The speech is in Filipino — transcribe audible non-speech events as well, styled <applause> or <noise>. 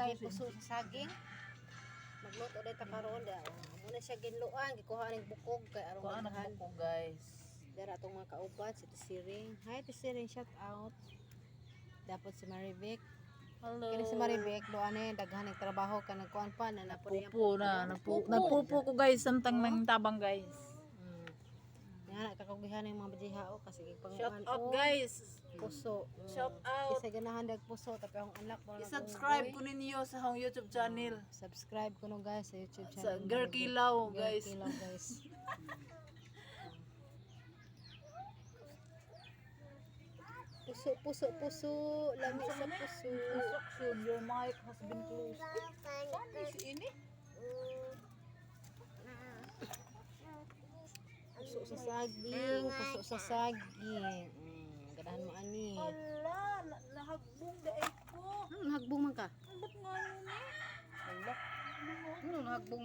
tayo puso sa saging. Magluto ta karon da. Muna siya ginluan, gikuha ning bukog kay aron Kuha magdahan. ko guys. Dara atong mga kauban si Tisiring. Hi Tisiring, shout out. Dapat si Marivic. Hello. Kini si Marivic, do ane daghan ng trabaho ka nagkuan pa na napo niya. Pupo na. Nagpupo, nagpupo ko guys. Samtang nang tabang guys. Mm. Nga na kakagihan ng mga bajihao kasi Shout out guys. Puso. Shout out. Isa ganahan dag puso tapi akong anak mo I-subscribe ko ninyo sa akong YouTube channel. Subscribe ko no guys sa YouTube Sa channel. Girl Kilaw guys. Girl Kilaw, guys. <laughs> puso, puso, puso. Lami sa puso. Instruction, your mic has been closed. Paano si ini? Puso sa saging. Puso sa saging. Mm, ganahan mo ani. Ala, na- nahagbong daig ko. Hmm, hagbong man ka. Ba't nga yun eh? Ano, hagbong